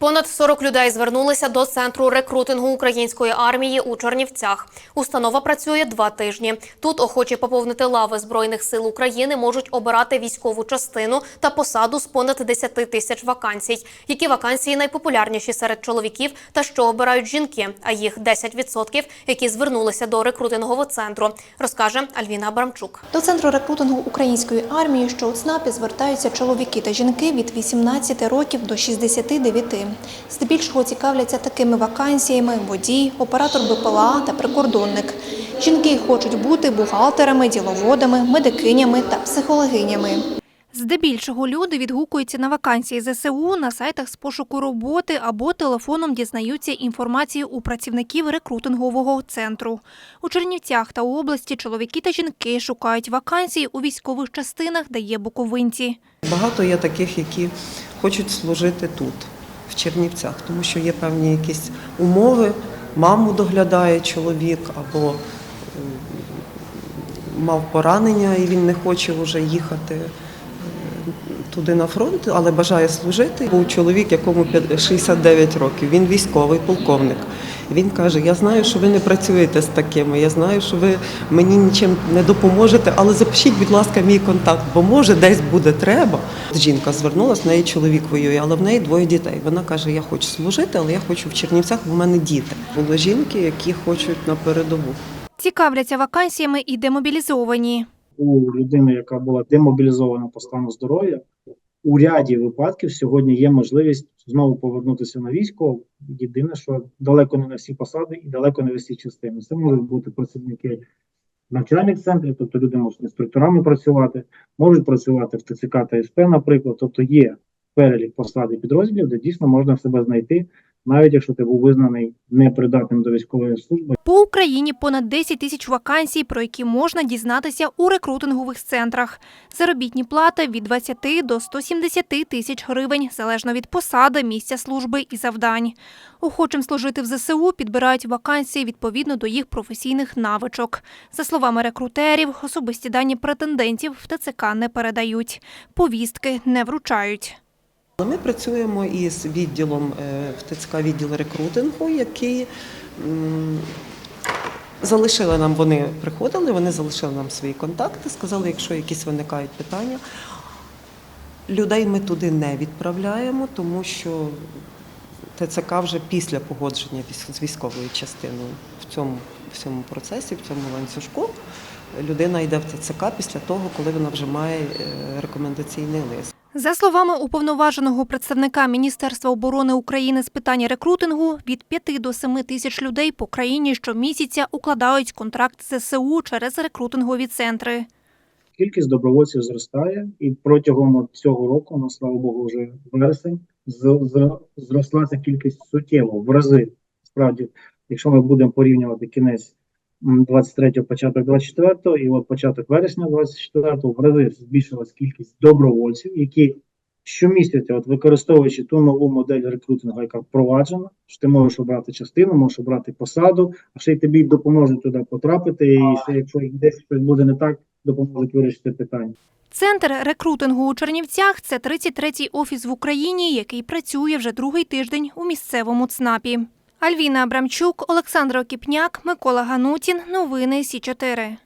Понад 40 людей звернулися до центру рекрутингу української армії у Чернівцях. Установа працює два тижні. Тут охочі поповнити лави збройних сил України можуть обирати військову частину та посаду з понад 10 тисяч вакансій. Які вакансії найпопулярніші серед чоловіків та що обирають жінки? А їх 10%, які звернулися до рекрутингового центру, розкаже Альвіна Абрамчук. До центру рекрутингу української армії, що у ЦНАПі, звертаються чоловіки та жінки від 18 років до 69. Здебільшого цікавляться такими вакансіями – водій, оператор БПЛА та прикордонник. Жінки хочуть бути бухгалтерами, діловодами, медикинями та психологинями. Здебільшого люди відгукуються на вакансії ЗСУ на сайтах з пошуку роботи або телефоном дізнаються інформацію у працівників рекрутингового центру. У Чернівцях та області чоловіки та жінки шукають вакансії у військових частинах, де є буковинці. Багато є таких, які хочуть служити тут, Чернівцях, тому що є певні якісь умови. Маму доглядає чоловік або мав поранення і він не хоче вже їхати туди на фронт, але бажає служити. Був чоловік, якому п'ят- 69 років. Він військовий полковник. Він каже: Я знаю, що ви не працюєте з такими. Я знаю, що ви мені нічим не допоможете, але запишіть, будь ласка, мій контакт, бо може десь буде треба. Жінка звернулася, в неї чоловік воює, але в неї двоє дітей. Вона каже: Я хочу служити, але я хочу в Чернівцях, бо в мене діти. Були жінки, які хочуть на передову. Цікавляться вакансіями і демобілізовані. у людини, яка була демобілізована по стану здоров'я, у ряді випадків сьогодні є можливість знову повернутися на військо. Єдине, що далеко не на всі посади і далеко не всі частини. Це можуть бути працівники навчальних центрів, тобто люди можуть інструкторами працювати, можуть працювати в ТЦК та СП, наприклад. Тобто є перелік посад і підрозділів, де дійсно можна себе знайти, навіть якщо ти був визнаний непридатним до військової служби. По Україні понад 10 тисяч вакансій, про які можна дізнатися у рекрутингових центрах. Заробітні плати від 20 до 170 тисяч гривень, залежно від посади, місця служби і завдань. Охочим служити в ЗСУ підбирають вакансії відповідно до їх професійних навичок. За словами рекрутерів, особисті дані претендентів в ТЦК не передають, повістки не вручають. Ми працюємо із відділом е, в відділ рекрутингу, який залишили нам, вони приходили, вони залишили нам свої контакти, сказали, якщо якісь виникають питання. Людей ми туди не відправляємо, тому що ТЦК вже після погодження з військовою частиною в цьому всьому процесі, в цьому ланцюжку. Людина йде в ТЦК після того, коли вона вже має е, рекомендаційний лист. За словами уповноваженого представника Міністерства оборони України з питань рекрутингу, від 5 до 7 тисяч людей по країні щомісяця укладають контракт ЗСУ через рекрутингові центри. Кількість добровольців зростає, і протягом цього року, ну слава Богу, вже вересень, зросла ця кількість суттєво в рази. Справді, якщо ми будемо порівнювати кінець 23-го, початок 24-го, і от початок вересня 24-го, в рази збільшилась кількість добровольців, які щомісяця, от використовуючи ту нову модель рекрутингу, яка впроваджена, що ти можеш обрати частину, можеш обрати посаду, а ще й тобі допоможуть туди потрапити, і ще якщо десь щось буде не так, допоможуть вирішити питання. Центр рекрутингу у Чернівцях – це 33-й офіс в Україні, який працює вже другий тиждень у місцевому ЦНАПі. Альвіна Абрамчук, Олександр Окіпняк, Микола Ганутін. Новини Сі 4